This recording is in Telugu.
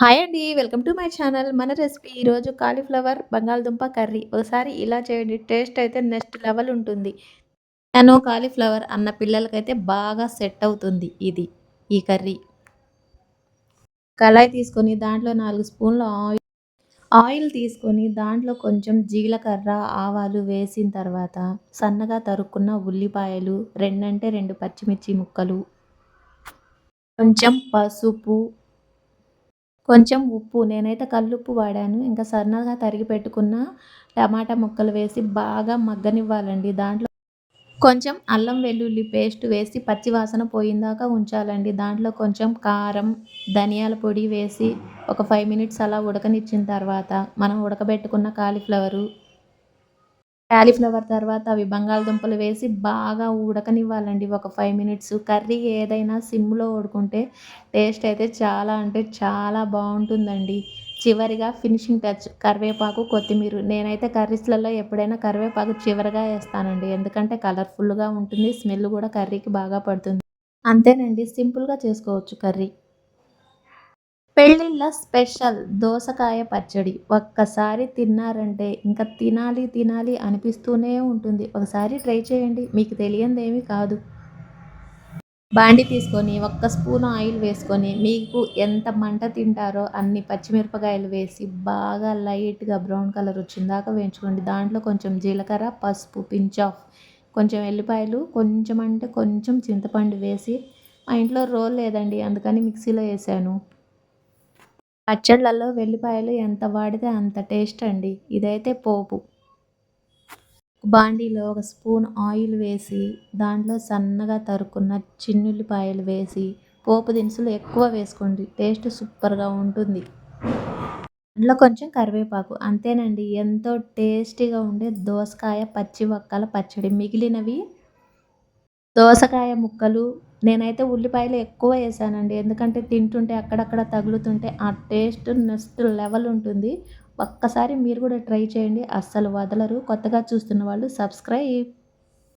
హాయ్ అండి. Welcome to my channel. మన రెసిపీ ఈరోజు కాలీఫ్లవర్ బంగాళదుంప కర్రీ. ఒకసారి ఇలా చేయండి. టేస్ట్ అయితే నెక్స్ట్ లెవెల్ ఉంటుంది. నేను కాలీఫ్లవర్ అన్న పిల్లలకైతే బాగా సెట్ అవుతుంది ఇది. ఈ కర్రీ. కళాయి తీసుకొని దాంట్లో నాలుగు స్పూన్ల ఆయిల్ ఆయిల్ తీసుకొని దాంట్లో కొంచెం జీలకర్ర, ఆవాలు వేసిన తర్వాత సన్నగా తరుక్కున్న ఉల్లిపాయలు, రెండంటే రెండు పచ్చిమిర్చి ముక్కలు, కొంచెం పసుపు కొంచెం ఉప్పు. నేనైతే కల్లుప్పు వాడాను. ఇంకా సన్నగా తరిగి పెట్టుకున్న టమాటా ముక్కలు వేసి బాగా మగ్గనివ్వాలండి దాంట్లో. కొంచెం అల్లం వెల్లుల్లి పేస్ట్ వేసి పచ్చి వాసన పోయిందాకా ఉంచాలండి. దాంట్లో కొంచెం కారం ధనియాల పొడి వేసి ఒక ఫైవ్ మినిట్స్ అలా ఉడకనిచ్చిన తర్వాత మనం ఉడకబెట్టుకున్న కాలీఫ్లవరు కాలీఫ్లవర్ తర్వాత అవి బంగాళదుంపలు వేసి బాగా ఉడకనివ్వాలండి. ఒక ఫైవ్ మినిట్స్. కర్రీ ఏదైనా సిమ్లో ఉడుకుంటే టేస్ట్ అయితే చాలా అంటే చాలా బాగుంటుందండి. చివరిగా ఫినిషింగ్ టచ్ కరివేపాకు కొత్తిమీర. నేనైతే కర్రీస్లలో ఎప్పుడైనా కరివేపాకు చివరిగా వేస్తానండి. ఎందుకంటే కలర్ఫుల్గా ఉంటుంది స్మెల్ కూడా కర్రీకి బాగా పడుతుంది. అంతేనండి. సింపుల్గా చేసుకోవచ్చు కర్రీ. పెళ్ళిళ్ళ స్పెషల్ దోసకాయ పచ్చడి. ఒక్కసారి తిన్నారంటే ఇంకా తినాలి తినాలి అనిపిస్తూనే ఉంటుంది. ఒకసారి ట్రై చేయండి. మీకు తెలియందేమీ కాదు. బాండి తీసుకొని ఒక్క స్పూన్ ఆయిల్ వేసుకొని మీకు ఎంత మంట తింటారో అన్ని పచ్చిమిరపకాయలు వేసి బాగా లైట్గా బ్రౌన్ కలర్ వచ్చిందాక వేయించుకోండి. దాంట్లో కొంచెం జీలకర్ర పసుపు పించ్ ఆఫ్ కొంచెం ఎల్లిపాయలు కొంచెం అంటే కొంచెం చింతపండు వేసి మా ఇంట్లో రోల్ లేదండి. అందుకని మిక్సీలో వేసాను. పచ్చళ్ళల్లో వెల్లిపాయలు ఎంత వాడితే అంత టేస్ట్ అండి. ఇదైతే పోపు. బాండీలో ఒక స్పూన్ ఆయిల్ వేసి దాంట్లో సన్నగా తరుక్కున్న చిన్నుల్లిపాయలు వేసి పోపు దినుసులు ఎక్కువ వేసుకోండి. టేస్ట్ సూపర్గా ఉంటుంది. అందులో కొంచెం కరివేపాకు. అంతేనండి ఎంతో టేస్టీగా ఉండే దోసకాయ పచ్చి వక్కల పచ్చడి. మిగిలినవి దోసకాయ ముక్కలు నేనైతే ఉల్లిపాయలు ఎక్కువ వేసానండి. ఎందుకంటే తింటుంటే అక్కడక్కడ తగులుతుంటే ఆ టేస్ట్ నెక్స్ట్ లెవెల్ ఉంటుంది. ఒక్కసారి మీరు కూడా ట్రై చేయండి. అస్సలు వదలరు. కొత్తగా చూస్తున్న వాళ్ళు సబ్స్క్రైబ్.